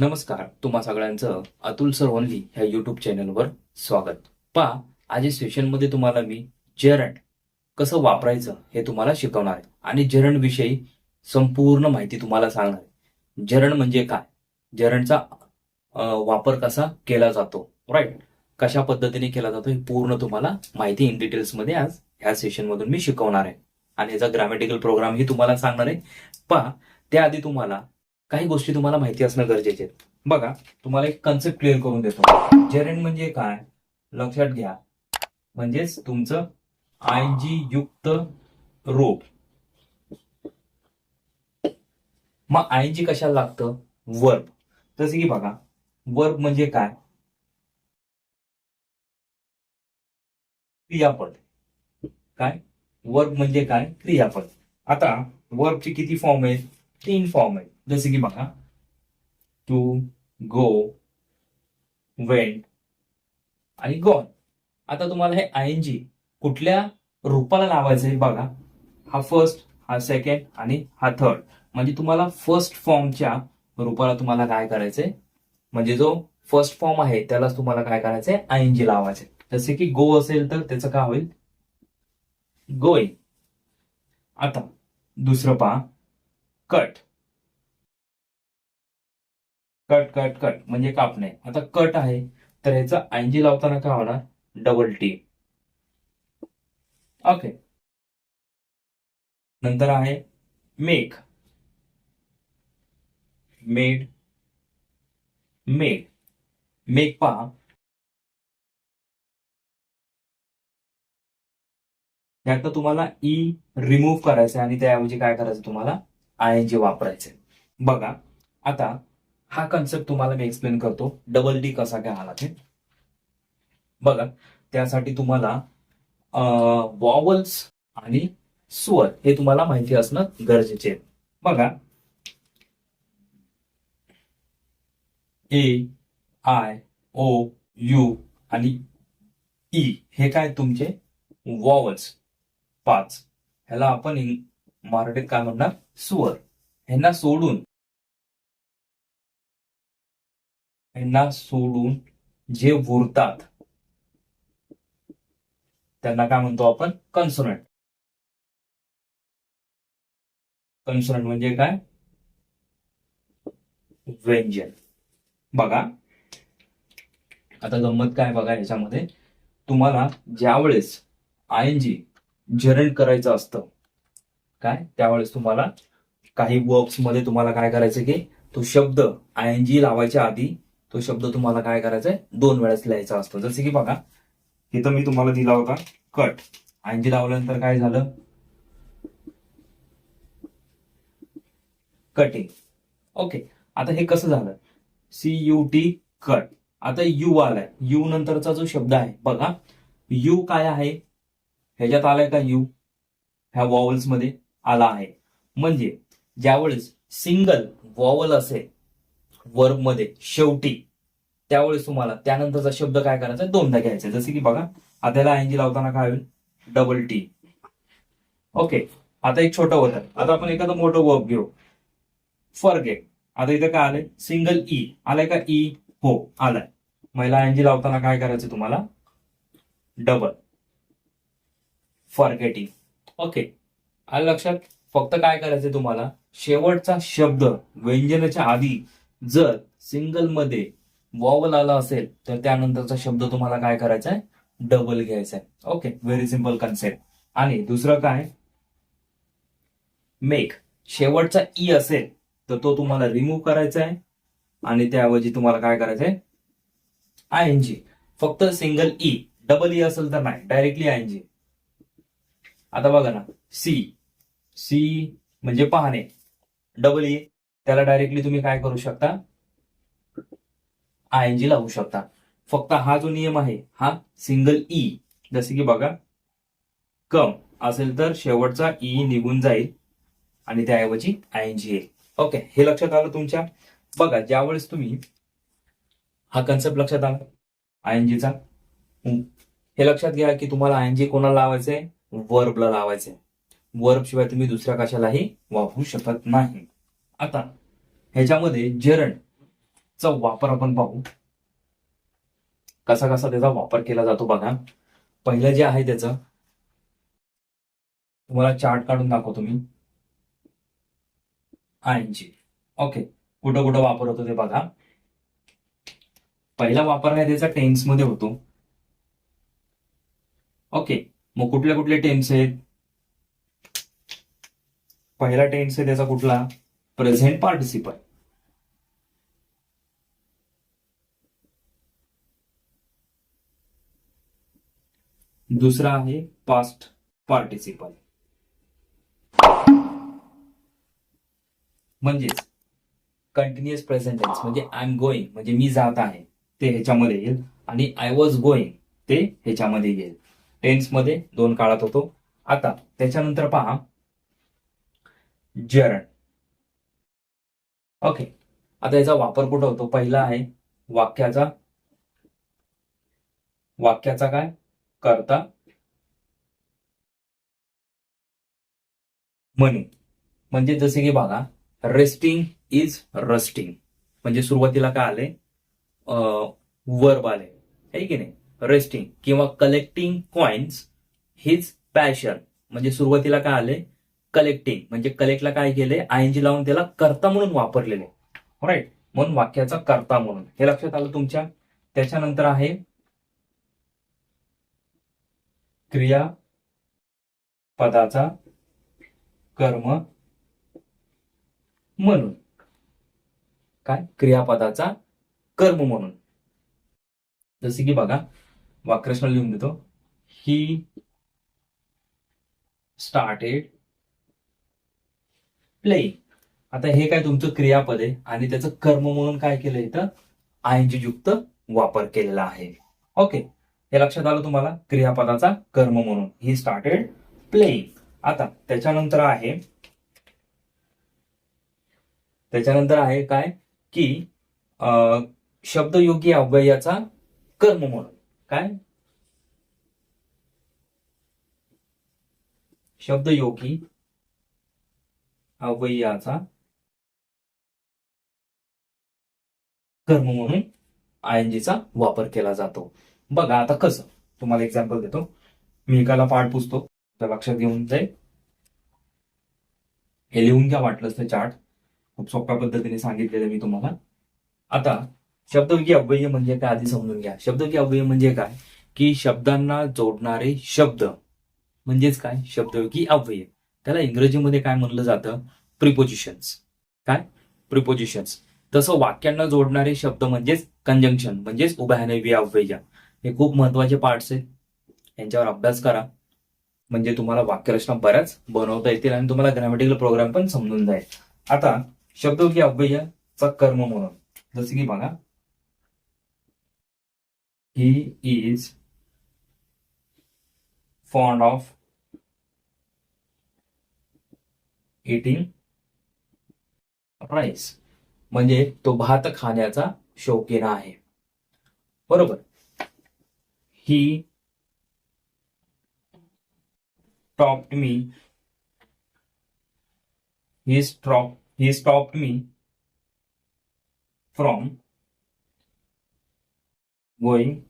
नमस्कार तुम्हा सगळ्यांचं अतुल सर ओनली ह्या युट्यूब चॅनलवर स्वागत. पहा आज या सेशनमध्ये तुम्हाला मी जरंड कसं वापरायचं हे तुम्हाला शिकवणार आहे आणि जरंड विषयी संपूर्ण माहिती तुम्हाला सांगणार आहे. जरंड म्हणजे काय? जरंडचा वापर कसा केला जातो राईट कशा पद्धतीने केला जातो हे पूर्ण तुम्हाला माहिती इन डिटेल्समध्ये आज ह्या सेशनमधून मी शिकवणार आहे. आणि याचा ग्रॅमॅटिकल प्रोग्राम ही तुम्हाला सांगणार आहे. पहा त्याआधी तुम्हाला काही गोष्टी तुम्हाला माहिती असणं गरजेचे आहेत. बघा तुम्हाला एक कन्सेप्ट क्लिअर करून देतो. जेरेंड म्हणजे काय? लक्षात घ्या. म्हणजेच तुमचं आय जी युक्त रोप मग आय जी कशाला लागतं? वर्ब. जसे की बघा वर्ब म्हणजे काय? क्रियापद. काय? वर्ब म्हणजे काय? क्रियापद. आता वर्बचे किती फॉर्म आहेत? तीन फॉर्म आहेत जसे की बघा टू गो वेंट आणि गॉन आता तुम्हाला हे आय एन जी कुठल्या रूपाला लावायचं आहे बघा. हा फर्स्ट हा सेकंड आणि हा थर्ड म्हणजे तुम्हाला फर्स्ट फॉर्मच्या रूपाला तुम्हाला काय करायचंय? म्हणजे जो फर्स्ट फॉर्म आहे त्यालाच तुम्हाला काय करायचंय? आय एन जी लावायचंय. जसे की गो असेल तर त्याचं काय होईल? गोई आता दुसरं पहा. कट. Cut cut cut. म्हणजे कापणे आता कट आहे. तर ह्याचा आयजी लावताना काय होणार? डबल टी ओके नंतर आहे मेक मेड मेड मेक पहा. यात तुम्हाला e ई रिमूव्ह करायचं आणि त्याऐवजी काय करायचं तुम्हाला? आय वापरायचे. बघा आता हा कन्सेप्ट तुम्हाला मी एक्सप्लेन करतो. डबल डी कसा काय आला ते. बघा त्यासाठी तुम्हाला वॉवल्स आणि स्वर हे तुम्हाला माहिती असणं गरजेचे आहे. बघा. ए आय ओ यू आणि ई हे काय तुमचे? वॉवल्स पाच. ह्याला आपण मराठीत काय म्हणणार? स्वर ह्यांना सोडून ह्यांना सोडून जे उरतात त्यांना काय म्हणतो आपण? कन्सोनंट. कन्सोनंट म्हणजे काय? व्यंजन. बघा. आता गंमत काय बघा याच्यामध्ये तुम्हाला ज्यावेळेस आय एन जी करायचं असतं काय? त्यावेळेस तुम्हाला काही वर्क्समध्ये तुम्हाला काय करायचं की तो शब्द आय एन जी लावायच्या आधी तो शब्द तुम्हाला काय करायचा आहे दोन वेळेस लिहायचा असतो. जसे की बघा इथं मी तुम्हाला दिला होता. कट आय एन जी लावल्यानंतर काय झालं? कटिंग ओके आता हे कसं झालं? सी यू टी कट आता यू आलाय. यू नंतरचा जो शब्द आहे बघा. यू काय आहे? ह्याच्यात आलाय का यू ह्या वॉवल्समध्ये. आला आहे. म्हणजे ज्यावेळेस सिंगल वॉवल असेल वर्बमध्ये शेवटी त्यावेळेस तुम्हाला त्यानंतरचा शब्द काय करायचा दोनदा घ्यायचा जसे की बघा आता याला लावताना काय होईल? डबल टी ओके आता एक छोटं होतं आता आपण एखादं मोठं वर्ब घेऊ. फॉरगेट आता इथं काय आलंय? सिंगल ई आलाय का? ई हो आलाय. महिला एनजी लावताना काय करायचं तुम्हाला? डबल फॉरगेटिंग ओके आलं लक्षात फक्त काय करायचं तुम्हाला? शेवटचा शब्द व्यंजनाच्या आधी जर सिंगलमध्ये वॉवल आला असेल तर त्यानंतरचा शब्द तुम्हाला काय करायचा आहे डबल घ्यायचा आहे ओके व्हेरी सिंपल कन्सेप्ट आणि दुसरं काय? मेक शेवटचा ई असेल तर तो तुम्हाला रिमूव्ह करायचा आहे आणि त्याऐवजी तुम्हाला काय करायचं आहे आय एन जी फक्त सिंगल ई डबल ई असेल तर नाही डायरेक्टली आय एन जी आता बघा ना. सी सी म्हणजे पाहणे. डबल ई त्याला डायरेक्टली तुम्ही काय करू शकता? आय एन जी लावू शकता. फक्त हा जो नियम आहे हा सिंगल ई जसे की बघा कम असेल तर शेवटचा ई निघून जाईल आणि त्याऐवजी आय एन जी येईल. ओके हे लक्षात आलं तुमच्या? बघा ज्यावेळेस तुम्ही हा कन्सेप्ट लक्षात आला आय एन जीचा हे लक्षात घ्या की तुम्हाला आय एन जी कोणाला लावायचंय? वर्बला लावायचंय. वर्ब शिवाय तुम्ही दुसऱ्या कशालाही वापरू शकत नाही. आता ह्याच्यामध्ये जरण चा वापर आपण पाहू. कसा कसा त्याचा वापर केला जातो बघा. पहिलं जे आहे त्याचं तुम्हाला चार्ट काढून दाखवतो मी. आयनची ओके कुठं कुठं वापर होतो ते बघा. पहिला वापर आहे त्याचा टेन्समध्ये होतो. ओके मग कुठले कुठले टेन्स आहेत? पहिला टेन्स आहे त्याचा कुठला? प्रेझेंट पार्टिसिपल दुसरा आहे पास्ट पार्टिसिपल म्हणजेच कंटिन्युअस प्रेझेंट टेन्स म्हणजे आय एम गोईंग म्हणजे मी जात आहे ते ह्याच्यामध्ये येईल. आणि आय वॉज गोईंग ते ह्याच्यामध्ये येईल. टेन्समध्ये दोन काळात होतो. आता त्याच्यानंतर पहा जरण. ओके आता याचा वापर कुठं होतो? पहिला आहे वाक्याचा. वाक्याचा काय? करता. म्हणून म्हणजे जसे की बघा रेस्टिंग इज रस्टिंग म्हणजे सुरुवातीला काय आले वर्ब आले आहे की नाही? रेस्टिंग किंवा कलेक्टिंग कॉइन्स हिज पॅशन म्हणजे सुरुवातीला काय आले कलेक्टिंग म्हणजे कलेक्टला काय केले आयएनजी लावून त्याला कर्ता म्हणून वापरलेले राईट म्हणून वाक्याचा कर्ता म्हणून. हे लक्षात आलं तुमच्या? त्याच्यानंतर आहे क्रिया पदाचा कर्म म्हणून. काय? क्रियापदाचा कर्म म्हणून. जसे की बघा वाक्यरचना लिहून देतो. ही स्टार्टेड प्लेइंग आता हे काय तुमचं क्रियापद आहे आणि त्याचं कर्म म्हणून काय केलं इथं? आयनजी युक्त वापर केलेला आहे. ओके हे लक्षात आलं तुम्हाला? क्रियापदाचा कर्म म्हणून. ही स्टार्टेड प्लेइंग आता त्याच्यानंतर आहे त्याच्यानंतर आहे काय? की शब्दयोगी अव्ययाचा कर्म म्हणून. काय? शब्दयोगी अव्ययाचा कर्म म्हणून आयएनजीचा वापर केला जातो. बघा आता कसं तुम्हाला एक्झाम्पल देतो. मी एकाला पाठ पुसतो तर लक्षात घेऊन जाईल हे लिहून घ्या वाटलं ते चार्ट. खूप सोप्या पद्धतीने सांगितलेलं मी तुम्हाला. आता शब्दयोगी अव्यय म्हणजे काय आधी समजून घ्या. शब्दयोगी अव्यय म्हणजे काय? की शब्दांना जोडणारे शब्द. म्हणजेच काय? शब्दयोगी अव्यय. त्याला इंग्रजीमध्ये काय म्हणलं जातं? प्रिपोजिशन्स काय? प्रिपोजिशन्स तसं वाक्यांना जोडणारे शब्द म्हणजेच कंजंक्शन म्हणजेच उभ्याने अव्यय हे खूप महत्त्वाचे पार्ट्स आहेत. यांच्यावर अभ्यास करा. म्हणजे तुम्हाला वाक्यरचना बऱ्याच बनवता येतील आणि तुम्हाला ग्रॅमॅटिकल प्रोग्राम पण समजून जाईल. आता शब्द की अव्ययाचा कर्म म्हणून. जसं की बघा. He is fond of eating rice म्हणजे तो भात खाण्याचा शौकीन आहे. बरोबर? He topped me. He stop he stopped me from going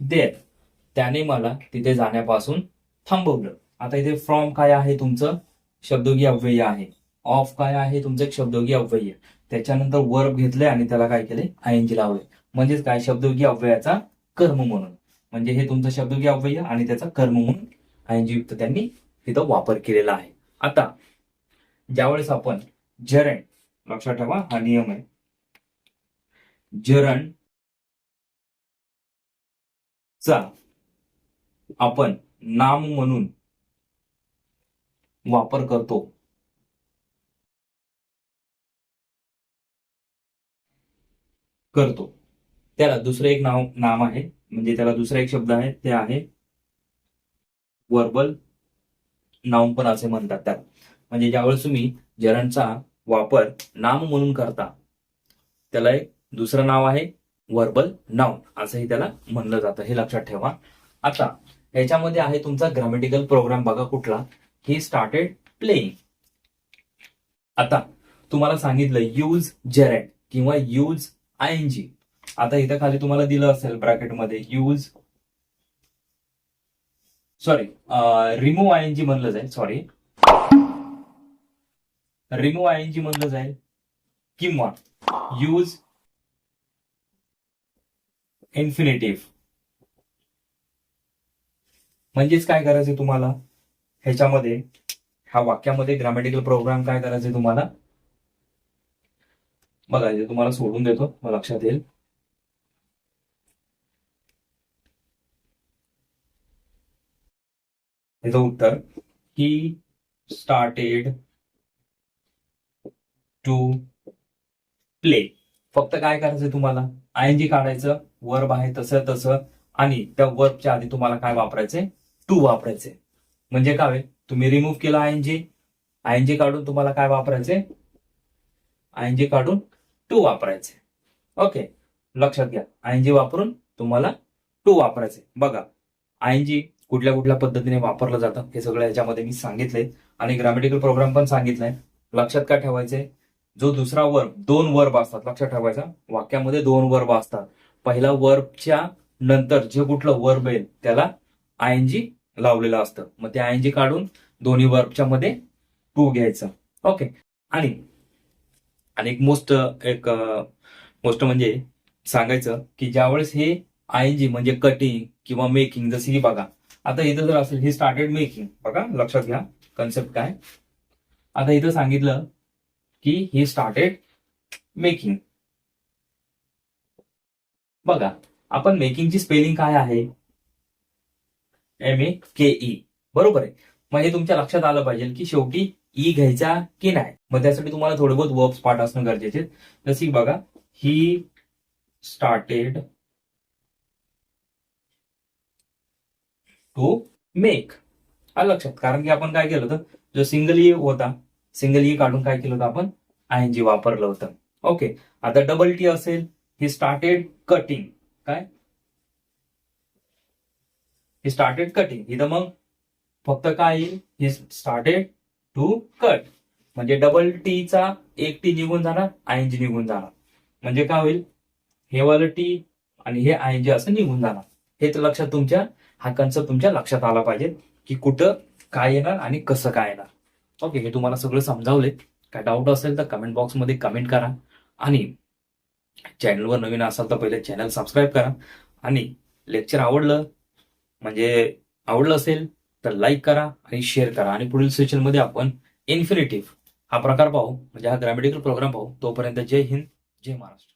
देत त्याने मला तिथे जाण्यापासून थांबवलं. आता इथे फ्रॉम काय आहे तुमचं? शब्दोगी अव्यय आहे. ऑफ काय आहे? तुमचं एक शब्दोगी अव्यय त्याच्यानंतर वर्ब घेतलंय आणि त्याला काय केले आयएनजी लावले म्हणजेच काय? शब्दोगी अव्ययाचा कर्म म्हणून. म्हणजे हे तुमचं शब्दोगी अव्यय आणि त्याचा कर्म म्हणून आयएनजी युक्त त्यांनी तिथं वापर केलेला आहे. आता ज्यावेळेस आपण जरण लक्षात ठेवा हा नियम आहे. जरण चा आपण नाम म्हणून वापर करतो. करतो. त्याला दुसरं एक नाव नाम आहे. म्हणजे त्याला दुसरा एक शब्द आहे. ते आहे वर्बल नाउन पण असे म्हणतात त्याला. म्हणजे ज्यावेळेस तुम्ही जरणचा वापर नाम म्हणून करता त्याला एक दुसरं नाव आहे वर्बल नाउन असंही त्याला म्हणलं जातं. हे लक्षात ठेवा. आता ह्याच्यामध्ये आहे तुमचा ग्रामेटिकल प्रोग्राम बघा कुठला. ही स्टार्टेड प्लेइंग आता तुम्हाला सांगितलं यूज जेरेट किंवा यूज आय एन जी आता इथं खाली तुम्हाला दिलं असेल ब्रॅकेटमध्ये use sorry remove I N G म्हणलं जाईल. Sorry remove I N G म्हणलं जाईल. किंवा यूज इन्फिनेटिव्ह म्हणजेच काय करायचं तुम्हाला? ह्याच्यामध्ये ह्या वाक्यामध्ये ग्रामॅटिकल प्रोग्राम काय करायचे तुम्हाला? बघा तुम्हाला सोडून देतो मग लक्षात येईल. याचं उत्तर ही स्टार्टेड टू प्ले फक्त काय करायचं तुम्हाला? आय जी काढायचं वर्ब आहे तसं तसं आणि त्या वर्बच्या आधी तुम्हाला काय वापरायचंय? टू वापरायचे म्हणजे काय होईल? तुम्ही रिमूव्ह केला आयएनजी आयएनजी काढून तुम्हाला काय वापरायचे आयएनजी काढून टू वापरायचे ओके लक्षात घ्या. आयएनजी वापरून तुम्हाला टू वापरायचे बघा. आयएनजी कुठल्या कुठल्या पद्धतीने वापरलं जातं? हे सगळं याच्यामध्ये मी सांगितलंय. आणि ग्रामॅटिकल प्रोग्राम पण सांगितलंय. लक्षात काय ठेवायचंय? जो दुसरा वर्ब दोन वर्ब असतात. लक्षात ठेवायचा. वाक्यामध्ये दोन वर्ब असतात. पहिला वर्बच्या नंतर जे कुठलं वर्ब येईल त्याला आयएनजी लावलेलं असतं. मग ते आयएनजी काढून दोन्ही वर्बच्या मध्ये टू घ्यायचं. ओके. आणि आणि एक मोस्ट एक मोस्ट म्हणजे सांगायचं की ज्यावेळेस हे आयएनजी म्हणजे कटिंग किंवा मेकिंग जसे की बघा आता इथं जर असेल हे स्टार्टेड मेकिंग बघा लक्षात घ्या कन्सेप्ट काय? आता इथं सांगितलं की हे स्टार्टेड मेकिंग बघा आपण मेकिंगची स्पेलिंग काय आहे? एम ए के ई बरोबर आहे. म्हणजे तुमच्या लक्षात आलं पाहिजे की शेवटी ई घ्यायचा की नाही? मग त्यासाठी तुम्हाला थोडे बहुत वर्ब्स पाठ असणं गरजेचे आहे. जसे बघा ही स्टार्टेड टू मेक आलं लक्षात? कारण की आपण काय केलं होतं? जो सिंगल ई e होता सिंगल ई e काढून काय केलं होतं आपण? आय एन जी वापरलं होतं. ओके आता डबल टी असेल ही स्टार्टेड कटिंग काय? ही स्टार्टेड कटिंग इथं मग फक्त काय येईल? ही स्टार्टेड टू कट म्हणजे डबल टीचा एक टी निघून जाणार आय एन जी निघून जाणार. म्हणजे काय होईल? हे वालं टी आणि हे आय एन जी असं निघून जाणार. हे तर लक्षात तुमच्या हा कन्सेप्ट तुमच्या लक्षात आला पाहिजे की कुठं काय येणार आणि कसं काय येणार. ओके हे तुम्हाला सगळं समजावले काय डाऊट असेल तर कमेंट बॉक्समध्ये कमेंट करा. आणि चॅनलवर नवीन असाल तर पहिले चॅनल सबस्क्राईब करा. आणि लेक्चर आवडलं म्हणजे आवडलं असेल तर लाईक करा आणि शेअर करा. आणि पुढील सेशनमध्ये आपण इन्फिनिटिव्ह हा प्रकार पाहू. म्हणजे हा ग्रॅमेटिकल प्रोग्राम पाहू. तोपर्यंत जय हिंद जय महाराष्ट्र.